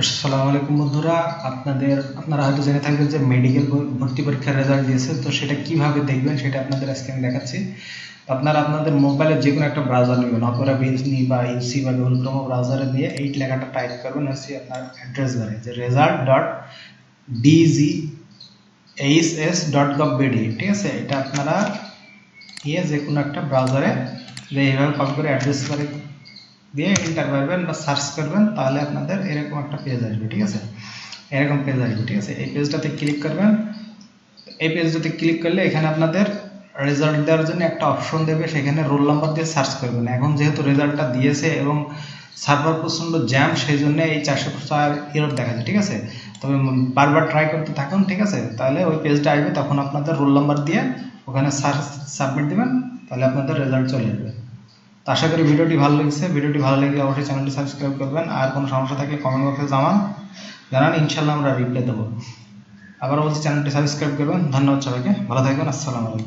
আসসালামু আলাইকুম বন্ধুরা। আপনাদের, আপনারা হয়তো জেনে থাকবেন যে মেডিকেল ভর্তি পরীক্ষার রেজাল্ট দিয়েছে। তো সেটা কীভাবে দেখবেন সেটা আপনাদের আজকে আমি দেখাচ্ছি। আপনারা আপনাদের মোবাইলে যে কোনো একটা ব্রাউজার নেবেন, অপেরা বিএসনি বা ইউসি বা গুগল ক্রোম ব্রাউজারে নিয়ে এই লেখাটা টাইপ করবেন হচ্ছে আপনার অ্যাড্রেস বারে। যে result dot DG H S dot gov BD ঠিক আছে? এটা আপনারা গিয়ে যে কোনো একটা ব্রাউজারে এইভাবে কপি করে অ্যাড্রেস বারে দিয়ে এন্টার করবেন বা সার্চ করবেন, তাহলে আপনাদের এরকম একটা পেজ আসবে, ঠিক আছে? এরকম পেজ আসবে, ঠিক আছে? এই পেজটাতে ক্লিক করবেন। এই পেজটাতে ক্লিক করলে এখানে আপনাদের রেজাল্ট দেওয়ার জন্য একটা অপশন দেবে, সেখানে রোল নাম্বার দিয়ে সার্চ করবেন। এখন যেহেতু রেজাল্টটা দিয়েছে এবং সার্ভার প্রচণ্ড জ্যাম সেই জন্য এই চারশো চার এরর দেখাচ্ছে, ঠিক আছে? তবে বারবার ট্রাই করতে থাকুন, ঠিক আছে? তাহলে ওই পেজটা আসবে, তখন আপনাদের রোল নাম্বার দিয়ে ওখানে সার্চ সাবমিট দেবেন, তাহলে আপনাদের রেজাল্ট চলে যাবে আশা করি ভিডিওটি ভালো লেগেছে। ভিডিওটি ভালো লাগলে অবশ্যই চ্যানেলটি সাবস্ক্রাইব করবেন। আর কোনো সমস্যা থাকলে কমেন্ট বক্সে জানান। জানান ইনশাল্লাহ আমরা রিপ্লাই দেবো। আবার বলছি, চ্যানেলটি সাবস্ক্রাইব করবেন। ধন্যবাদ সবাইকে। ভালো থাকবেন। আসসালামু আলাইকুম।